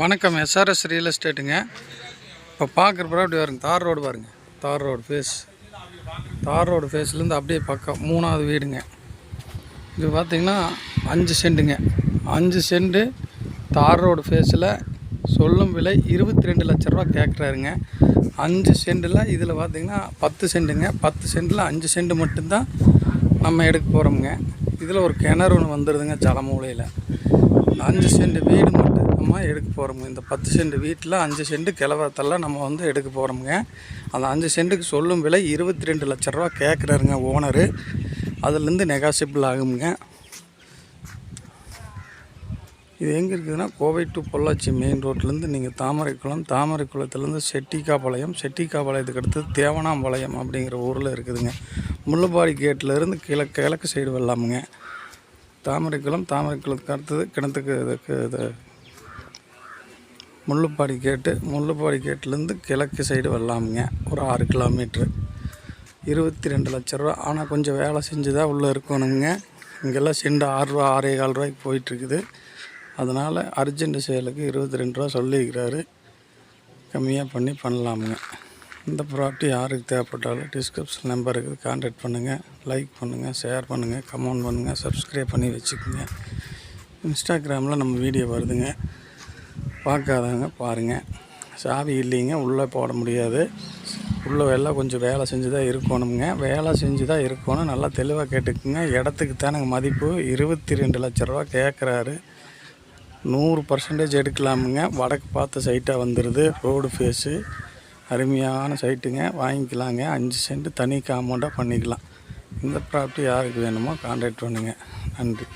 வணக்கம். SRS real எஸ்டேட்டுங்க இப்போ பார்க்குற அப்படி பாருங்க. தார் ரோடு பாருங்கள் tar road phase tar road ஃபேஸ்லேருந்து அப்படியே பக்கம் மூணாவது வீடுங்க. இது பார்த்திங்கன்னா அஞ்சு சென்ட்டுங்க அஞ்சு சென்ட்டு தார் ரோடு ஃபேஸில் சொல்லும் விலை இருபத்தி ரெண்டு லட்ச ரூபா கேட்குறாருங்க அஞ்சு சென்டில் இதில் பார்த்திங்கன்னா பத்து சென்ட்டுங்க பத்து சென்ட்டில் அஞ்சு சென்ட் மட்டும்தான் நம்ம எடுக்க போகிறோமுங்க இதில் ஒரு கிணறு ஒன்று வந்துடுதுங்க ஜலமூலையில். அஞ்சு சென்ட் வீடு மட்டும் நம்ம எடுக்க போகிறோமுங்க இந்த பத்து சென்ட் வீட்டில் அஞ்சு சென்ட் கிளவத்தெல்லாம் நம்ம வந்து எடுக்க போகிறோமுங்க அந்த அஞ்சு சென்ட்டுக்கு சொல்லும் விலை இருபத்தி ரெண்டு லட்ச ரூபா கேட்குறாருங்க ஓனரு. அதுலேருந்து நெகாசிபிள் ஆகுங்க இது எங்கே இருக்குதுன்னா கோவை டு பொள்ளாச்சி மெயின் ரோட்லேருந்து நீங்கள் தாமரைக்குளம் தாமரைக்குளத்துலேருந்து செட்டிக்காபாளையம் செட்டிக்காபாளையத்துக்கு அடுத்து தேவனாம்பாளையம் அப்படிங்கிற ஊரில் இருக்குதுங்க. முள்ளுபாடி கேட்லேருந்து கிழக்கு கிழக்கு சைடு வரலாமுங்க. தாமரைக்குளம் தாமரைக்குளத்துக்கு அடுத்தது கிணத்துக்கு இதுக்கு இது முள்ளுப்பாடி கேட்டு முள்ளுப்பாடி கேட்லேருந்து கிழக்கு சைடு வரலாமுங்க. ஒரு ஆறு கிலோமீட்ரு இருபத்தி ரெண்டு லட்ச ரூபா. ஆனால் கொஞ்சம் வேலை செஞ்சு தான் உள்ளே இருக்கணுங்க இங்கெல்லாம் செண்டு ஆறுரூவா ஆறே கால் ரூபாய்க்கு போயிட்டுருக்குது. அதனால் அர்ஜென்ட் சேலுக்கு இருபத்தி ரெண்டு ரூபா சொல்லியிருக்கிறாரு. கம்மியாக பண்ணி பண்ணலாமுங்க. இந்த ப்ராப்பர்ட்டி யாருக்கு தேவைப்பட்டாலும் டிஸ்கிரிப்ஷன் நம்பருக்கு கான்டாக்ட் பண்ணுங்கள் லைக் பண்ணுங்கள் ஷேர் பண்ணுங்கள் கமெண்ட் பண்ணுங்கள் சப்ஸ்கிரைப் பண்ணி வச்சுக்கோங்க. இன்ஸ்டாகிராமில் நம்ம வீடியோ வருதுங்க. பார்க்காதவங்க பாருங்கள் சாவி இல்லைங்க உள்ளே போட முடியாது. உள்ளே எல்லாம் கொஞ்சம் வேலை செஞ்சு தான் இருக்கணுங்க வேலை செஞ்சு தான் இருக்கணும். நல்லா தெளிவாக கேட்டுக்குங்க. இடத்துக்கு தானங்க மதிப்பு. இருபத்தி ரெண்டு லட்ச ரூபா கேட்குறாரு நூறு பர்சன்டேஜ் எடுக்கலாமுங்க. வடக்கு பார்த்த சைட்டாக வந்துடுது ரோடு ஃபேஸு அருமையான சைட்டுங்க வாங்கிக்கலாங்க. அஞ்சு சென்ட் தனி காம்பவுண்டாக பண்ணிக்கலாம். இந்த ப்ராப்பர்ட்டி யாருக்கு வேணுமோ கான்டாக்ட் பண்ணுங்கள் நன்றி.